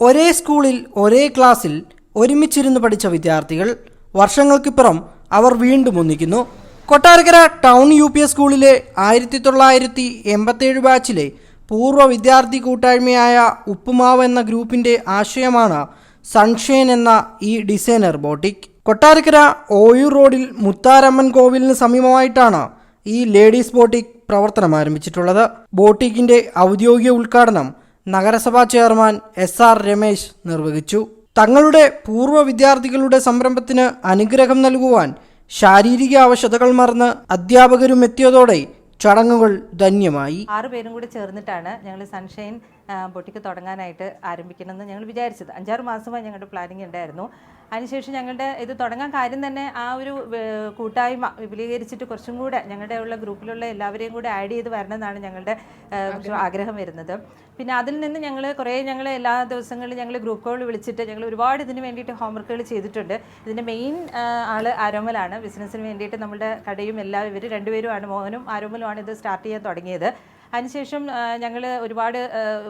ഒരേ സ്കൂളിൽ ഒരേ ക്ലാസ്സിൽ ഒരുമിച്ചിരുന്ന് പഠിച്ച വിദ്യാർത്ഥികൾ വർഷങ്ങൾക്കിപ്പുറം അവർ വീണ്ടും ഒന്നിക്കുന്നു. Kottarakkara town U P S സ്കൂളിലെ ആയിരത്തി തൊള്ളായിരത്തി എൺപത്തേഴ് ബാച്ചിലെ പൂർവ വിദ്യാർത്ഥി കൂട്ടായ്മയായ ഉപ്പുമാവ് എന്ന ഗ്രൂപ്പിന്റെ ആശയമാണ് സൺഷൈൻ എന്ന ഈ ഡിസൈനർ ബോട്ടിക്. കൊട്ടാരക്കര ഓയു റോഡിൽ മുത്താരമ്മൻ കോവിലിന് സമീപമായിട്ടാണ് ഈ ലേഡീസ് ബോട്ടിക് പ്രവർത്തനം ആരംഭിച്ചിട്ടുള്ളത്. ബോട്ടിക്കിന്റെ ഔദ്യോഗിക ഉദ്ഘാടനം നഗരസഭാ ചെയർമാൻ എസ് ആർ രമേശ് നിർവഹിച്ചു. തങ്ങളുടെ പൂർവ വിദ്യാർത്ഥികളുടെ സംരംഭത്തിന് അനുഗ്രഹം നൽകുവാൻ ശാരീരിക ആവശ്യതകൾ മറന്ന് അധ്യാപകരും എത്തിയതോടെ ചടങ്ങുകൾ ധന്യമായി. ആറ് പേരും കൂടി ചേർന്നിട്ടാണ് ഞങ്ങൾ സൺഷൈൻ പൊട്ടിക്ക് തുടങ്ങാനായിട്ട് ആരംഭിക്കണമെന്ന് ഞങ്ങൾ വിചാരിച്ചത്. അഞ്ചാറ് മാസമായി ഞങ്ങളുടെ പ്ലാനിങ് ഉണ്ടായിരുന്നു. അതിനുശേഷം ഞങ്ങളുടെ ഇത് തുടങ്ങാൻ കാര്യം തന്നെ ആ ഒരു കൂട്ടായ്മ വിപുലീകരിച്ചിട്ട് കുറച്ചും കൂടെ ഞങ്ങളുടെ ഉള്ള ഗ്രൂപ്പിലുള്ള എല്ലാവരെയും കൂടെ ആഡ് ചെയ്ത് വരണമെന്നാണ് ഞങ്ങളുടെ ആഗ്രഹം. വരുന്നത്. പിന്നെ അതിൽ നിന്ന് ഞങ്ങൾ കുറേ ഞങ്ങൾ എല്ലാ ദിവസങ്ങളിലും ഞങ്ങൾ ഗ്രൂപ്പ് കോൾ വിളിച്ചിട്ട് ഞങ്ങൾ ഒരുപാട് ഇതിന് വേണ്ടിയിട്ട് ഹോംവർക്കുകൾ ചെയ്തിട്ടുണ്ട്. ഇതിന്റെ മെയിൻ ആൾ ആരോമലാണ്. ബിസിനസ്സിന് വേണ്ടിയിട്ട് നമ്മുടെ കടയും എല്ലാ ഇവർ രണ്ടുപേരുമാണ്. മോഹനും ആരോമലുമാണ് ഇത് സ്റ്റാർട്ട് ചെയ്യാൻ തുടങ്ങിയത്. അതിനുശേഷം ഞങ്ങൾ ഒരുപാട്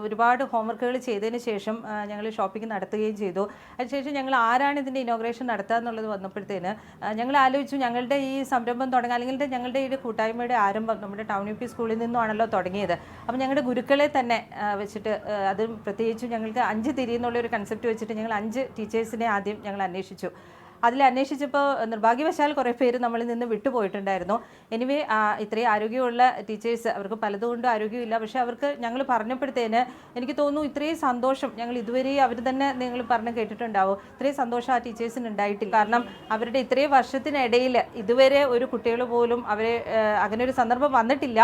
ഒരുപാട് ഹോംവർക്കുകൾ ചെയ്തതിന് ശേഷം ഞങ്ങൾ ഷോപ്പിംഗ് നടത്തുകയും ചെയ്തു. അതിനുശേഷം ഞങ്ങൾ ആരാണ് ഇതിന്റെ ഇനോഗ്രേഷൻ നടത്തുക എന്നുള്ളത് വന്നപ്പോഴത്തേന് ഞങ്ങൾ ആലോചിച്ചു ഞങ്ങളുടെ ഈ സംരംഭം തുടങ്ങാൻ അല്ലെങ്കിൽ ഞങ്ങളുടെ ഈ കൂട്ടായ്മയുടെ ആരംഭം നമ്മുടെ ടൗൺ യു പി സ്കൂളിൽ നിന്നുമാണല്ലോ തുടങ്ങിയത്. അപ്പം ഞങ്ങളുടെ ഗുരുക്കളെ തന്നെ വെച്ചിട്ട് അത് പ്രത്യേകിച്ചും ഞങ്ങൾക്ക് അഞ്ച് തിരി എന്നുള്ള ഒരു കൺസെപ്റ്റ് വെച്ചിട്ട് ഞങ്ങൾ അഞ്ച് ടീച്ചേഴ്സിനെ ആദ്യം ഞങ്ങൾ അന്വേഷിച്ചു. അതിൽ അന്വേഷിച്ചപ്പോൾ നിർഭാഗ്യവശാൽ കുറേ പേര് നമ്മളിൽ നിന്ന് വിട്ടുപോയിട്ടുണ്ടായിരുന്നു. എനിവേ ഇത്രയും ആരോഗ്യമുള്ള ടീച്ചേഴ്സ് അവർക്ക് പലതുകൊണ്ടും ആരോഗ്യമില്ല. പക്ഷേ അവർക്ക് ഞങ്ങൾ പറഞ്ഞപ്പോഴത്തേന് എനിക്ക് തോന്നുന്നു ഇത്രയും സന്തോഷം ഞങ്ങൾ ഇതുവരെ അവർ തന്നെ നിങ്ങൾ പറഞ്ഞ് കേട്ടിട്ടുണ്ടാവും. ഇത്രയും സന്തോഷം ആ ടീച്ചേഴ്സിന് ഉണ്ടായിട്ടില്ല. കാരണം അവരുടെ ഇത്രയും വർഷത്തിനിടയിൽ ഇതുവരെ ഒരു കുട്ടികൾ പോലും അവരെ അങ്ങനെ ഒരു സന്ദർഭം വന്നിട്ടില്ല.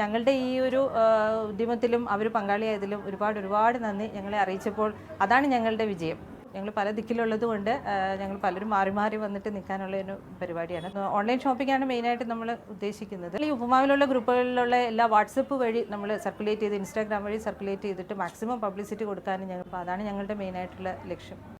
ഞങ്ങളുടെ ഈ ഒരു ഉദ്യമത്തിലും അവർ പങ്കാളിയായതിലും ഒരുപാട് ഒരുപാട് നന്ദി ഞങ്ങളെ അറിയിച്ചപ്പോൾ അതാണ് ഞങ്ങളുടെ വിജയം. ഞങ്ങൾ പല ദിക്കിലുള്ളത് കൊണ്ട് ഞങ്ങൾ പലരും മാറി മാറി വന്നിട്ട് നിൽക്കാനുള്ള ഒരു പരിപാടിയാണ്. ഓൺലൈൻ ഷോപ്പിംഗാണ് മെയിനായിട്ട് നമ്മൾ ഉദ്ദേശിക്കുന്നത്. ഈ ഉപമാവിലുള്ള ഗ്രൂപ്പുകളിലുള്ള എല്ലാ വാട്സപ്പ് വഴി നമ്മൾ സർക്കുലേറ്റ് ചെയ്ത് ഇൻസ്റ്റാഗ്രാം വഴി സർക്കുലേറ്റ് ചെയ്തിട്ട് മാക്സിമം പബ്ലിസിറ്റി കൊടുക്കാനും ഞങ്ങൾ അതാണ് ഞങ്ങളുടെ മെയിനായിട്ടുള്ള ലക്ഷ്യം.